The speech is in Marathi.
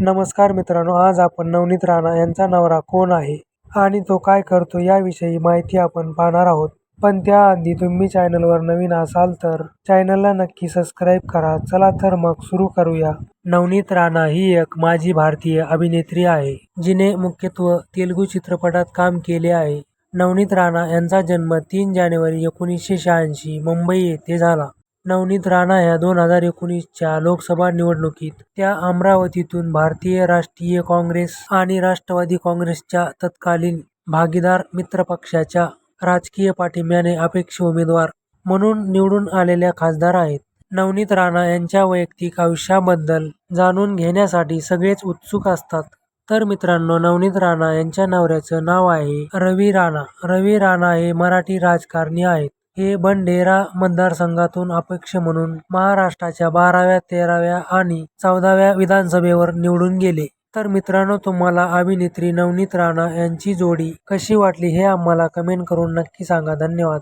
नमस्कार मित्रांनो आज आपण नवनीत राणा यांचा नवरा कोण आहे आणि तो काय करतो याविषयी माहिती आपण पाहणार आहोत. पण त्याआधी तुम्ही चॅनलवर नवीन असाल तर चॅनलला नक्की सबस्क्राईब करा. चला तर मग सुरू करूया. नवनीत राणा ही एक माजी भारतीय अभिनेत्री आहे जिने मुख्यत्व तेलुगू चित्रपटात काम केले आहे. नवनीत राणा यांचा जन्म तीन जानेवारी एकोणीसशे शहाऐंशी मुंबई येथे झाला. नवनीत राणा ह्या दोन हजार एकोणीसच्या लोकसभा निवडणुकीत त्या अमरावतीतून भारतीय राष्ट्रीय काँग्रेस आणि राष्ट्रवादी काँग्रेसच्या तत्कालीन भागीदार मित्रपक्षाच्या राजकीय पाठिंब्याने अपेक्ष उमेदवार म्हणून निवडून आलेल्या खासदार आहेत. नवनीत राणा यांच्या वैयक्तिक आयुष्याबद्दल जाणून घेण्यासाठी सगळेच उत्सुक असतात. तर मित्रांनो नवनीत राणा यांच्या नवऱ्याचं नाव आहे रवी राणा. रवी राणा हे मराठी राजकारणी आहेत. हे बंडेरा मतदारसंघातून अपक्ष म्हणून महाराष्ट्राच्या बाराव्या तेराव्या आणि चौदाव्या विधानसभेवर निवडून गेले. तर मित्रांनो तुम्हाला अभिनेत्री नवनीत राणा यांची जोडी कशी वाटली हे आम्हाला कमेंट करून नक्की सांगा. धन्यवाद.